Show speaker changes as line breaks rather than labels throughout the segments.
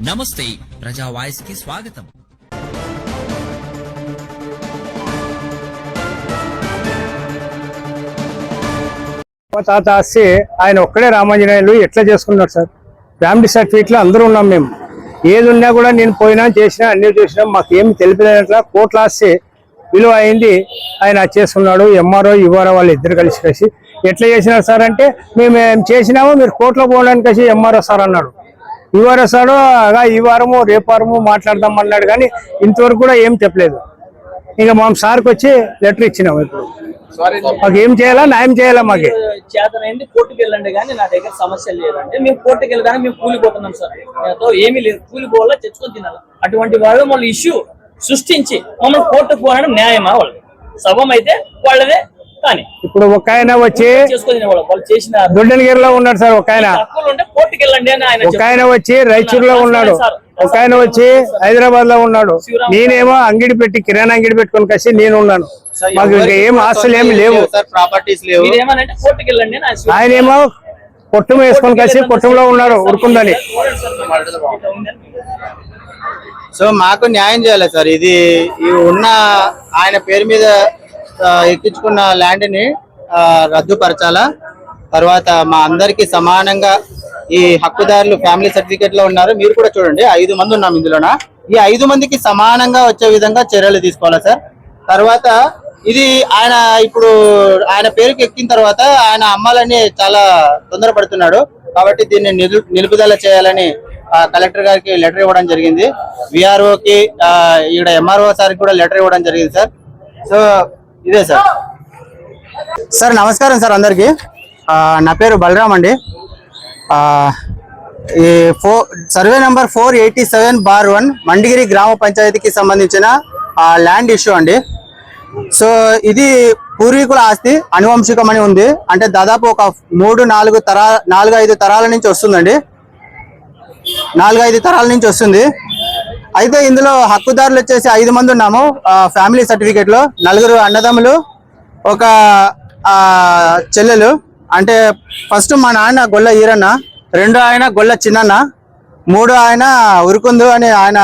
నమస్తే ప్రజా వాయిస్కి స్వాగతం.
మా తాత ఆస్తి ఆయన ఒక్కడే రామాంజనేయులు ఎట్లా చేసుకున్నాడు సార్? ఫ్యామిలీ సర్టిఫికెట్లో అందరూ ఉన్నాం మేము. ఏది ఉన్నా కూడా నేను పోయినా చేసినా అన్ని చేసినా మాకు ఏమి తెలిపినట్లా కోట్ల ఆస్తి విలువ అయింది. ఆయన చేసుకున్నాడు ఎంఆర్ఓ ఇవ్వరో వాళ్ళు ఇద్దరు కలిసి కలిసి. ఎట్లా చేసినారు సార్ అంటే మేము ఏం చేసినామో మీరు కోర్టులో పోవడానికి కలిసి ఎంఆర్ఓ సార్ అన్నాడు. సారు అగా ఈ వారము రేపు వారము మాట్లాడదాం అన్నాడు కానీ ఇంతవరకు కూడా ఏం చెప్పలేదు. ఇంకా మా సార్కి వచ్చి లెటర్ ఇచ్చినాము ఇప్పుడు. మాకు ఏం చేయాలా? న్యాయం చేయాలా మాకు?
చేతనైంది కోర్టుకు వెళ్ళండి కానీ నా దగ్గర సమస్య లేదంటే మేము కోర్టుకు వెళ్ళగానే మేము కూలిపోతున్నాం సార్. నాతో ఏమీ లేదు. కూలిపోవాలా తెచ్చుకొని తినాలి. అటువంటి వాళ్ళు మళ్ళీ ఇష్యూ సృష్టించి మమ్మల్ని కోర్టుకు పోవడం న్యాయమా వాళ్ళు సభం అయితే వాళ్ళదే. కానీ
ఇప్పుడు ఒక ఆయన వచ్చి దొడ్డనగిరిలో ఉన్నాడు సార్ ఒక ఆయన. ఒక ఆయన వచ్చి రాయచూరులో ఉన్నాడు. ఒక ఆయన వచ్చి హైదరాబాద్లో ఉన్నాడు. నేనేమో అంగిడి పెట్టి కిరాణా అంగిడి పెట్టుకొని కలిసి నేను ఉన్నాను. మాకు ఇంకా ఏం ఆస్తులు ఏమి లేవు
ఆయన
ఏమో కొట్టం వేసుకొని కలిసి కొట్టంలో ఉన్నాడు ఉరుకుందని
సో మాకు న్యాయం చేయాలి సార్. ఇది ఉన్న ఆయన పేరు మీద ఎక్కించుకున్న ల్యాండ్ని ఆ, రద్దుపరచాలా? తర్వాత మా అందరికి సమానంగా ఈ హక్కుదారులు ఫ్యామిలీ సర్టిఫికేట్లో ఉన్నారు. మీరు కూడా చూడండి ఐదు మంది ఉన్నాం ఇందులోన? ఈ ఐదు మందికి సమానంగా వచ్చే విధంగా చర్యలు తీసుకోవాలా సార్? తర్వాత ఇది ఆయన ఇప్పుడు ఆయన పేరుకి ఎక్కిన తర్వాత ఆయన అమ్మాలని చాలా తొందరపడుతున్నాడు. కాబట్టి దీన్ని నిలుపుదల చేయాలని కలెక్టర్ గారికి లెటర్ ఇవ్వడం జరిగింది. విఆర్ఓకి కి ఎంఆర్ఓ సార్కి కూడా లెటర్ ఇవ్వడం జరిగింది సార్. సో ఇదే సార్. సార్ నమస్కారం సార్ అందరికి. నా పేరు బలరామ్ అండి. ఈ ఫో survey number four eighty seven bar one Mandigiri గ్రామ పంచాయతీకి సంబంధించిన ల్యాండ్ ఇష్యూ అండి. సో ఇది పూర్వీకుల ఆస్తి అనువంశికం అని ఉంది. అంటే దాదాపు ఒక మూడు నాలుగు తరా నాలుగు ఐదు తరాల నుంచి వస్తుందండి. నాలుగు ఐదు తరాల నుంచి వస్తుంది. అయితే ఇందులో హక్కుదారులు వచ్చేసి ఐదు మంది ఉన్నాము. ఫ్యామిలీ సర్టిఫికేట్లో నలుగురు అన్నదమ్ములు ఒక చెల్లెలు. అంటే ఫస్ట్ మా నాన్న గొల్ల ఈరన్న రెండో ఆయన గొల్ల చిన్నన్న మూడో ఆయన ఉరుకుందు అని ఆయన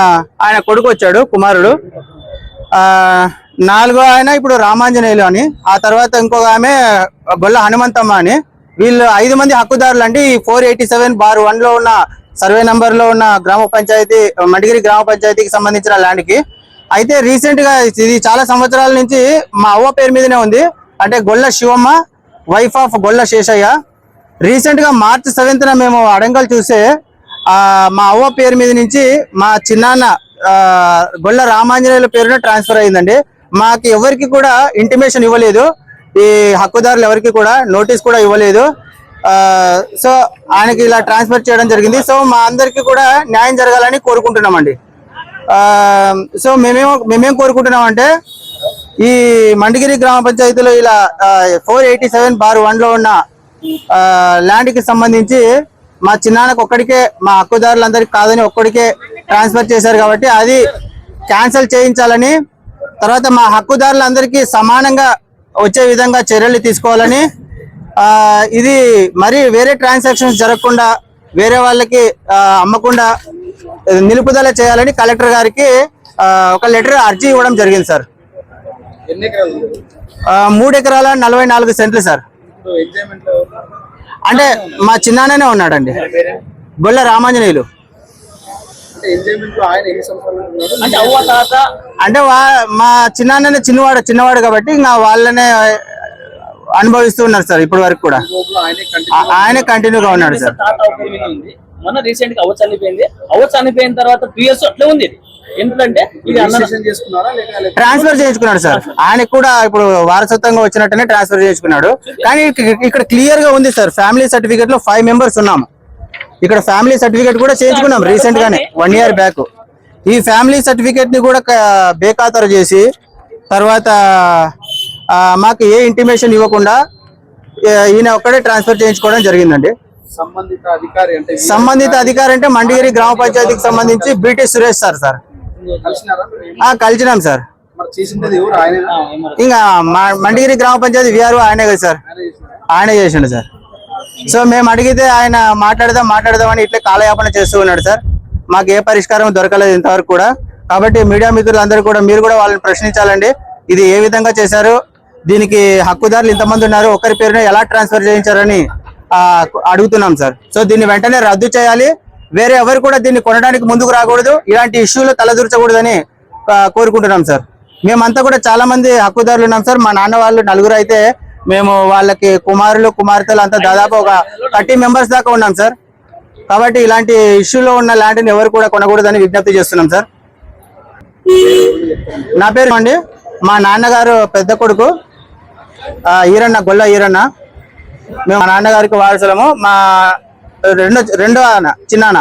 ఆయన కొడుకు వచ్చాడు కుమారుడు. నాలుగో ఆయన ఇప్పుడు రామాంజనేయులు అని ఆ తర్వాత ఇంకొక ఆమె గొల్ల హనుమంతమ్మ అని. వీళ్ళు ఐదు మంది హక్కుదారులు అండి ఈ ఫోర్ ఎయిటీ సెవెన్ బార్ వన్లో ఉన్న సర్వే నంబర్లో ఉన్న గ్రామ పంచాయతీ మడిగిరి గ్రామ పంచాయతీకి సంబంధించిన ల్యాండ్కి. అయితే రీసెంట్గా ఇది చాలా సంవత్సరాల నుంచి మా అవ్వ పేరు మీదనే ఉంది. అంటే గొల్ల శివమ్మ వైఫ్ ఆఫ్ గొల్ల శేషయ్య. రీసెంట్గా మార్చ్ సెవెంత్ మేము అడంగల్ చూసే మా అవ్వ పేరు మీద నుంచి మా చిన్నాన్న గొల్ల రామాంజనేయుల పేరున ట్రాన్స్ఫర్ అయిందండి. మాకు ఎవరికి కూడా ఇంటిమేషన్ ఇవ్వలేదు. ఈ హక్కుదారులు ఎవరికి కూడా నోటీస్ కూడా ఇవ్వలేదు. సో ఆయనకి ఇలా ట్రాన్స్ఫర్ చేయడం జరిగింది. సో మా అందరికీ కూడా న్యాయం జరగాలని కోరుకుంటున్నామండి. సో మేమేం మేమేం కోరుకుంటున్నామంటే ఈ మండిగిరి గ్రామ పంచాయతీలో ఇలా ఫోర్ ఎయిటీ సెవెన్ బార్ వన్లో ఉన్న ల్యాండ్కి ల్యాండ్కి సంబంధించి మా చిన్నాన్నకు ఒక్కడికే మా హక్కుదారులందరికీ కాదని ఒక్కడికే ట్రాన్స్ఫర్ చేశారు కాబట్టి అది క్యాన్సిల్ చేయించాలని తర్వాత మా హక్కుదారులందరికీ సమానంగా వచ్చే విధంగా చర్యలు తీసుకోవాలని ఇది మరి వేరే ట్రాన్సాక్షన్స్ జరగకుండా వేరే వాళ్ళకి అమ్మకుండా నిలుపుదల చేయాలని కలెక్టర్ గారికి ఒక లెటర్ అర్జీ ఇవ్వడం జరిగింది సార్.
ఎన్ని ఎకరాలు ఉంది?
ఆ, మూడు ఎకరాల నలభై నాలుగు సెంట్లు సార్. అంటే మా చిన్నాన్ననే ఉన్నాడండి. గొల్ల రామాంజనేయులు.
అంటే
మా చిన్నాన్ననే చిన్నవాడు చిన్నవాడు కాబట్టి ఇంకా వాళ్ళనే అనుభవిస్తూ ఉన్నారు సార్ ఇప్పటి వరకు కూడా.
ఆయనే
ఆయనే కంటిన్యూగా ఉన్నాడు సార్.
మొన్న రీసెంట్గా అవ్వ చనిపోయింది. అవ్వ చనిపోయిన తర్వాత టూ ఇయర్స్ అట్లే ఉంది ఎందుకంటే
ట్రాన్స్ఫర్ చేయించుకున్నాడు సార్. ఆయనకు కూడా ఇప్పుడు వారసత్వంగా వచ్చినట్టునే ట్రాన్స్ఫర్ చేయించుకున్నాడు. కానీ ఇక- ఇక్కడ క్లియర్గా ఉంది సార్ ఫ్యామిలీ సర్టిఫికేట్లో ఫైవ్ మెంబర్స్ ఉన్నాము ఇక్కడ ఫ్యామిలీ సర్టిఫికేట్ కూడా చేయించుకున్నాం రీసెంట్ గానే వన్ ఇయర్ బ్యాక్ ఈ ఫ్యామిలీ సర్టిఫికేట్ని కూడా బేఖాతరు చేసి తర్వాత మాకు ఏ ఇంటిమేషన్ ఇవ్వకుండా ఈయన ఒక్కడే ట్రాన్స్ఫర్ చేయించుకోవడం జరిగిందండి.
సంబంధిత అధికారి అంటే
సంబంధిత అధికారి? అంటే మండిగిరి గ్రామ పంచాయతీకి సంబంధించి బీటీ సురేష్ సార్ సార్. కలిసినాం సార్. ఇంకా మండిగిరి గ్రామ పంచాయతీ విఆర్ఓ ఆయనే కదా సార్. ఆయన చేసిండు. సార్. సో మేము అడిగితే ఆయన మాట్లాడదాం మాట్లాడదాం అని ఇట్లా కాలయాపన చేస్తూ ఉన్నాడు సార్. మాకు ఏ పరిష్కారం దొరకలేదు ఇంతవరకు కూడా. కాబట్టి మీడియా మిత్రులందరూ కూడా మీరు కూడా వాళ్ళని ప్రశ్నించాలండి. ఇది ఏ విధంగా చేశారు? దీనికి హక్కుదారులు ఇంతమంది ఉన్నారు ఒకరి పేరున ఎలా ట్రాన్స్ఫర్ చేయించారని అడుగుతున్నాం సార్. సో దీన్ని వెంటనే రద్దు చేయాలి. వేరే ఎవరు కూడా దీన్ని కొనడానికి ముందుకు రాకూడదు. ఇలాంటి ఇష్యూలు తలదూర్చకూడదని కోరుకుంటున్నాం సార్. మేమంతా కూడా చాలా మంది హక్కుదారులు ఉన్నాం సార్. మా నాన్న వాళ్ళు నలుగురు అయితే మేము వాళ్ళకి కుమారులు కుమార్తెలు అంతా దాదాపు ఒక థర్టీ మెంబర్స్ దాకా ఉన్నాం సార్. కాబట్టి ఇలాంటి ఇష్యూలో ఉన్న ల్యాండ్ని ఎవరు కూడా కొనకూడదని విజ్ఞప్తి చేస్తున్నాం సార్. నా పేరు అండి. మా నాన్నగారు పెద్ద కొడుకు. ఈరన్న గొల్ల ఈరన్న మేము మా నాన్నగారికి వారసులము. మా రెండో రెండో అన్న చిన్నాన్న.